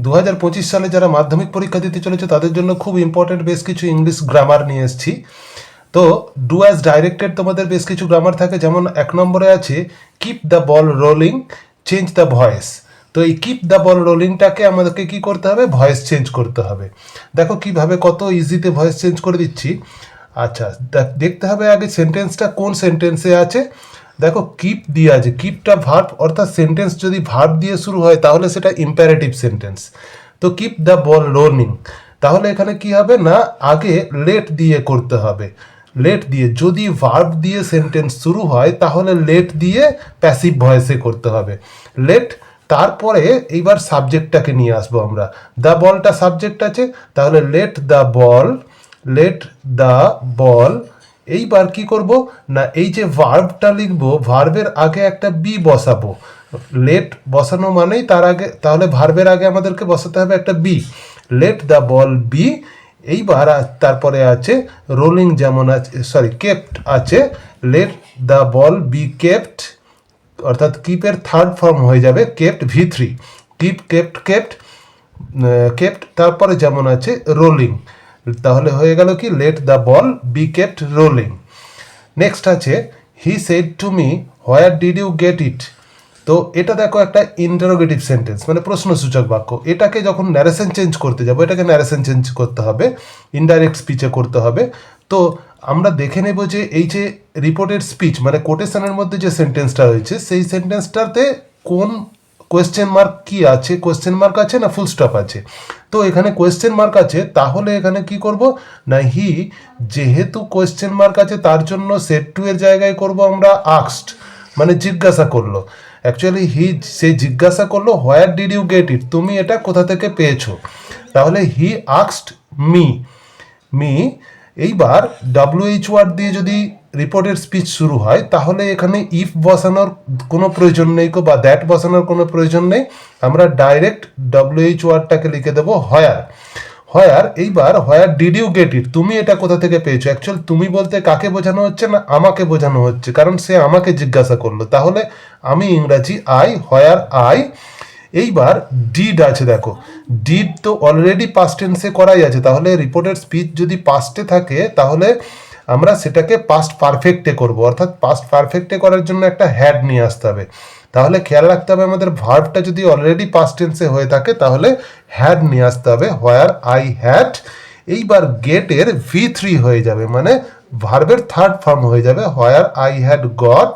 দু হাজার পঁচিশ সালে যারা মাধ্যমিক পরীক্ষা দিতে চলেছে, তাদের জন্য খুব ইম্পর্টেন্ট বেশ কিছু ইংলিশ গ্রামার নিয়ে এসেছি। তো ডু অ্যাজ ডাইরেক্টেড তোমাদের বেশ কিছু গ্রামার থাকে, যেমন এক নম্বরে আছে keep the ball rolling change the voice তো এই কিপ দ্য বল রোলিংটাকে আমাদেরকে কি করতে হবে? ভয়েস চেঞ্জ করতে হবে। দেখো কীভাবে কত ইজিতে ভয়েস চেঞ্জ করে দিচ্ছি। আচ্ছা দেখ- দেখতে হবে আগে সেন্টেন্সটা কোন সেন্টেন্সে আছে। দেখো কিপ দিয়ে আছে কিপটা ভার্ব অর্থাৎ সেন্টেন্স যদি ভার্ব দিয়ে শুরু হয়, তাহলে সেটা ইম্পারেটিভ সেন্টেন্স তো কিপ দ্য বল রোলিং তাহলে এখানে কি হবে না, আগে লেট দিয়ে করতে হবে। লেট দিয়ে, যদি ভার্ব দিয়ে সেন্টেন্স শুরু হয়, তাহলে লেট দিয়ে প্যাসিভ ভয়েসে করতে হবে। লেট তারপরে এইবার সাবজেক্টটাকে নিয়ে আসব আমরা। দ্য বলটা সাবজেক্ট আছে, তাহলে let the ball let the ball এইবার কি করব? না, এই যে ভার্বটা লিখব ভার্বের আগে একটা বি বসাবো। লেট বসানো মানেই তার আগে, তাহলে ভার্বের আগে আমাদেরকে বসাতে হবে একটা be let the ball be এইবার তারপরে আছে রোলিং যেমন আছে সরি কেপ্ট আছে। Let the ball be kept অর্থাৎ কিপের থার্ড ফর্ম হয়ে যাবে kept V three keep kept kept kept তারপরে যেমন আছে রোলিং তাহলে হয়ে গেল কি? Let the ball be kept rolling next আছে he said to me where did you get it তো এটা দেখো একটা ইন্টারোগেটিভ সেন্টেন্স মানে প্রশ্নসূচক বাক্য। এটাকে যখন ন্যারেশন চেঞ্জ করতে যাব, এটাকে ন্যারেশন চেঞ্জ করতে হবে ইনডাইরেক্ট স্পিচে করতে হবে। তো আমরা দেখে নেব যে এই যে রিপোর্টেড স্পিচ মানে কোটেশনের মধ্যে যে সেন্টেন্সটা রয়েছে সেই সেন্টেন্সটাতে কোন কোয়েশ্চেন মার্ক কি আছে? কোয়েশ্চেন মার্ক আছে না ফুল স্টপ আছে? তো এখানে কোয়েশ্চেন মার্ক আছে, তাহলে এখানে কি করব? না হি যেহেতু কোয়েশ্চেন মার্ক আছে, তার জন্য সেট টু এর জায়গায় করব আমরা আক্সড মানে জিজ্ঞাসা করল। অ্যাকচুয়ালি হি সে জিজ্ঞাসা করল where did you get it তুমি এটা কোথা থেকে পেয়েছ? তাহলে হি আক্সড মি মি এইবার ডাব্লিউএইচ ওয়ার্ড দিয়ে যদি রিপোর্টের স্পিচ শুরু হয়, তাহলে এখানে ইফ বসানোর কোনো প্রয়োজন নেই কো বা দ্যাট বসানোর কোনো প্রয়োজন নেই। আমরা ডাইরেক্ট ডাব্লিউএইচ ওয়ার্ডটাকে লিখে দেবো হয়ার হয়ার এইবার where did you get it তুমি এটা কোথা থেকে পেয়েছ? অ্যাকচুয়াল তুমি বলতে কাকে বোঝানো হচ্ছে না আমাকে বোঝানো হচ্ছে? কারণ সে আমাকে জিজ্ঞাসা করল। তাহলে আমি ইংরাজি আই হয়ার আই এইবার ডিড আছে দেখো। ডিড তো অলরেডি পাস্ট টেন্সে করাই আছে। তাহলে রিপোর্টের স্পিচ যদি পাস্টে থাকে, তাহলে আমরা সেটাকে পাস্ট পারফেক্টে করব। অর্থাৎ পাস্ট পারফেক্টে করার জন্য একটা হ্যাড নিয়ে আসতে হবে। তাহলে খেয়াল রাখতে হবে আমাদের ভার্বটা যদি অলরেডি পাস্ট টেন্সে হয়ে থাকে, তাহলে হ্যাড নিয়ে আসতে হবে। হোয়ার আই হ্যাড এইবার গেটের ভি থ্রি হয়ে যাবে। মানে ভার্বের থার্ড ফর্ম হয়ে যাবে। Where I had got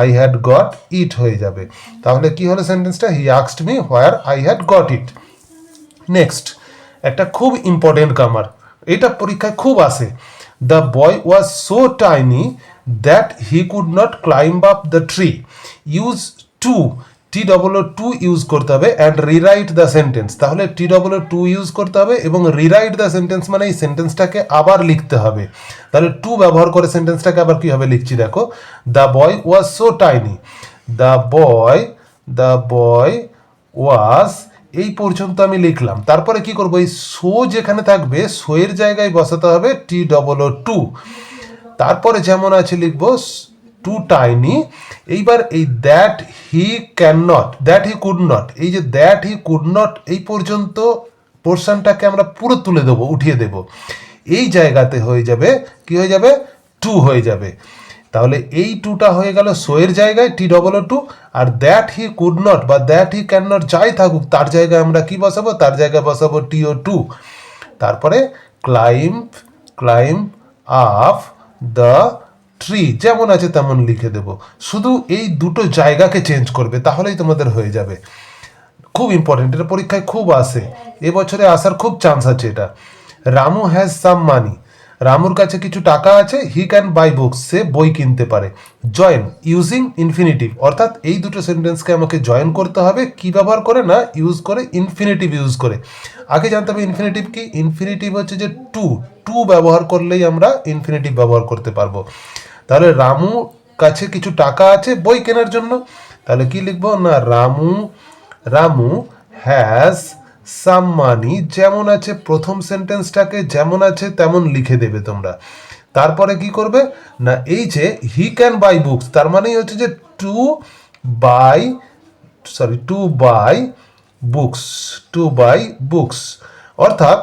I had got it হয়ে যাবে। তাহলে কি হলো সেন্টেন্সটা he আক্সড me where I had got it next একটা খুব ইম্পর্টেন্ট কামার এটা পরীক্ষায় খুব আসে। The boy was so tiny that he could not climb up the tree use too T double too use করতে হবে অ্যান্ড রিরাইট দ্য সেন্টেন্স তাহলে টি ডবল টু ইউজ করতে হবে এবং রিরাইট দ্য সেন্টেন্স মানে এই সেন্টেন্সটাকে আবার লিখতে হবে। তাহলে টু ব্যবহার করে সেন্টেন্সটাকে আবার কীভাবে লিখছি দেখো? The boy was so tiny the boy the boy was এই পর্যন্ত আমি লিখলাম। তারপরে কি করব? এই শো যেখানে থাকবে শোয়ের জায়গায় বসাতে হবে টি ডবল ও টু তারপরে যেমন আছে লিখব টু টাইনি এইবার এই that he can not that he could not এই যে দ্যাট হি কুড নট এই পর্যন্ত পোর্শনটাকে আমরা পুরো তুলে দেবো, উঠিয়ে দেব। এই জায়গাতে হয়ে যাবে, কি হয়ে যাবে? টু হয়ে যাবে। তাহলে এই টুটা হয়ে গেল সোয়ের জায়গায় টি ডবল টু আর দ্যাট হি কুড নট বা দ্যাট হি ক্যান নট যাই থাকুক, তার জায়গায় আমরা কি বসাবো? তার জায়গায় বসাবো টি ও টু তারপরে climb climb up the tree যেমন আছে তেমন লিখে দেব। শুধু এই দুটো জায়গাকে চেঞ্জ করবে, তাহলেই তোমাদের হয়ে যাবে। খুব ইম্পর্টেন্ট এটা পরীক্ষায় খুব আসে। এবছরে আসার খুব চান্স আছে এটা। রামু হ্যাজ সাম মানি রামুর কাছে কিছু টাকা আছে হি ক্যান বাই বুকস সে বই কিনতে পারে। জয়েন ইউজিং ইনফিনিটিভ অর্থাৎ এই দুটো সেন্টেন্সকে আমাকে জয়েন করতে হবে। কি ব্যবহার করে? না ইউজ করে ইনফিনিটিভ ইউজ করে। আগে জানতে হবে ইনফিনিটিভ কি? ইনফিনিটিভ হচ্ছে যে টু টু ব্যবহার করলেই আমরা ইনফিনিটিভ ব্যবহার করতে পারব। তাহলে রামু কাছে কিছু টাকা আছে বই কেনার জন্য। তাহলে কি লিখব? না, Ramu Ramu has some money, যেমন আছে প্রথম সেন্টেন্সটাকে যেমন আছে তেমন লিখে দেবে তোমরা। তারপরে কি করবে? না, এই যে হি ক্যান বাই বুকস তার মানেই হচ্ছে যে to buy sorry to buy books to buy books অর্থাৎ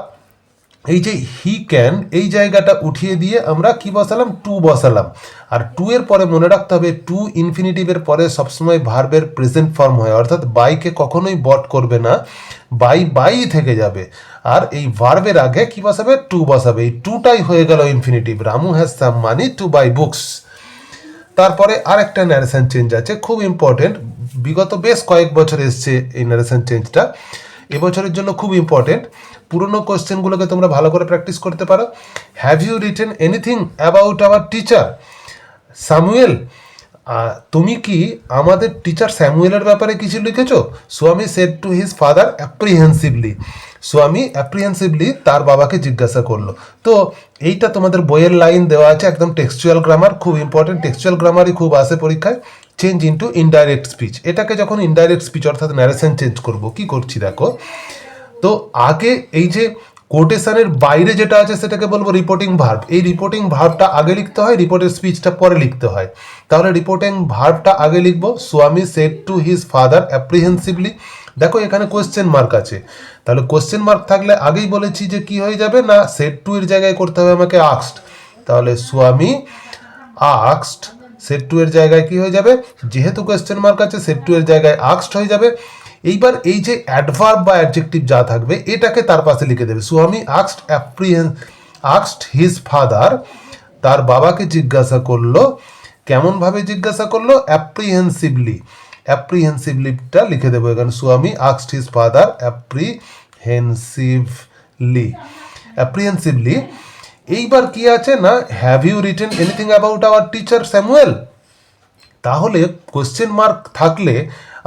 এই যে হি ক্যান এই জায়গাটা উঠিয়ে দিয়ে আমরা কি বসালাম? টু বসালাম। আর টু এর পরে মনে রাখতে হবে টু ইনফিনিটিভের পরে সবসময় ভার্বের প্রেজেন্ট ফর্ম হয়। অর্থাৎ বাইকে কখনোই বট করবে না। বাই বাই থেকে যাবে। আর এই ভার্বের আগে কি বসাবে? টু বসাবে। এই টুটাই হয়ে গেল infinitive Ramu has some money to buy books তারপরে আরেকটা ন্যারেশন চেঞ্জ আছে। খুব ইম্পর্টেন্ট বিগত বেশ কয়েক বছর এসছে এই ন্যারেশন চেঞ্জটা এবছরের জন্য খুব ইম্পর্টেন্ট পুরনো কোশ্চেনগুলোকে তোমরা ভালো করে প্র্যাকটিস করতে পারো। Have you written anything about our teacher Samuel ah, তুমি কি আমাদের টিচার স্যামুয়েলের ব্যাপারে কিছু লিখেছ? Swami said to his father apprehensively Swami apprehensively তার বাবাকে জিজ্ঞাসা করল। তো এইটা তোমাদের বইয়ের লাইন দেওয়া আছে একদম টেক্সচুয়াল গ্রামার খুব ইম্পর্টেন্ট টেক্সচুয়াল গ্রামারই খুব আসে পরীক্ষায়। চেঞ্জ ইন্টু ইনডাইরেক্ট স্পিচ এটাকে যখন ইনডাইরেক্ট স্পিচ অর্থাৎ ন্যারেশন চেঞ্জ করব, কি করছি দেখো? তো আগে এই যে কোটেশনের বাইরে যেটা আছে সেটাকে বলব রিপোর্টিং ভার্ব এই রিপোর্টিং ভার্বটা আগে লিখতে হয় রিপোর্টের স্পিচটা পরে লিখতে হয়। তাহলে রিপোর্টিং ভার্বটা আগে লিখব। Swami said to his father apprehensively দেখো এখানে কোয়েশ্চেন মার্ক আছে। তাহলে কোশ্চেন মার্ক থাকলে আগেই বলেছি যে কি হয়ে যাবে না? সেড টু এর জায়গায় করতে হবে আমাকে আক্সড তাহলে স্বামী আক্সড সেট টু এর জায়গায় কি হয়ে যাবে? যেহেতু কোয়েশ্চেন মার্ক আছে সেট টু এর জায়গায় আক্সড হয়ে যাবে। এইবার এই যে অ্যাডভার্ব বা অ্যাডজেক্টিভ যা থাকবে, এটাকে তার পাশে লিখে দেবে। সুহামি আক্সড অ্যাপ্রিহেন আক্সড হিজ ফাদার তার বাবাকে জিজ্ঞাসা করল, কেমনভাবে জিজ্ঞাসা করল? অ্যাপ্রিহেন্সিভলি অ্যাপ্রিহেন্সিভলিটা লিখে দেবো এখানে। সুয়ামি আক্সড হিজ ফাদার অ্যাপ্রিহেন্সিভলি অ্যাপ্রিহেন্সিভলি এইবার কি আছে, না? Have you written anything about our teacher Samuel তাহলে কোশ্চেন মার্ক থাকলে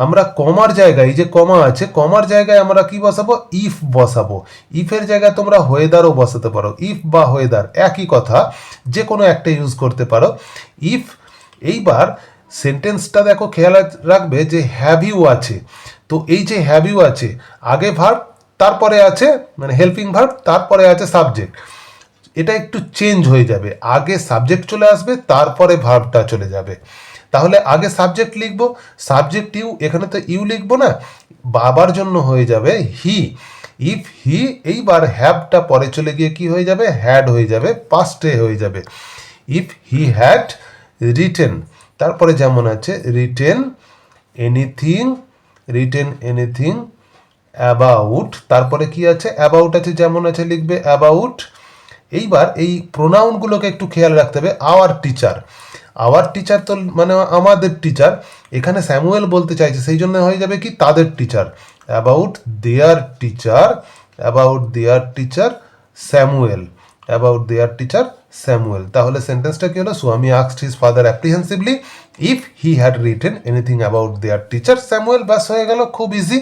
আমরা কমার জায়গায় যে কমা আছে কমার জায়গায় আমরা কি বসাবো? ইফ বসাবো। ইফের জায়গায় তোমরা হয়েদারও বসাতে পারো। ইফ বা হয়েদার একই কথা যে কোনো একটা ইউজ করতে পারো। ইফ এইবার সেন্টেন্সটা দেখো, খেয়াল রাখবে যে হ্যাভ ইউ আছে। তো এই যে হ্যাভ ইউ আছে, আগে ভার্ব তারপরে আছে মানে হেল্পিং ভার্ব তারপরে আছে সাবজেক্ট এটা একটু চেঞ্জ হয়ে যাবে। আগে সাবজেক্ট চলে আসবে, তারপরে ভার্বটা চলে যাবে। তাহলে আগে সাবজেক্ট লিখব সাবজেক্ট ইউ এখানে তো ইউ লিখব না, বাবার জন্য হয়ে যাবে হি ইফ হি এইবার হ্যাভটা পরে চলে গিয়ে কি হয়ে যাবে? হ্যাড হয়ে যাবে পাস্টে হয়ে যাবে। ইফ হি হ্যাড রিটেন তারপরে যেমন আছে written anything written anything about তারপরে কি আছে? অ্যাবাউট আছে, যেমন আছে, লিখবে অ্যাবাউট এইবার এই প্রোনাউনগুলোকে একটু খেয়াল রাখতে হবে আওয়ার টিচার আওয়ার টিচার তো মানে আমাদের টিচার এখানে স্যামুয়েল বলতে চাইছে, সেই জন্য হয়ে যাবে কি? তাদের teacher about their teacher about their teacher Samuel. About their teacher Samuel. তাহলে সেন্টেন্সটা কি হলো? Swami আক্সড his father apprehensively if he had written anything about their teacher Samuel, ব্যাস হয়ে গেল, খুব ইজি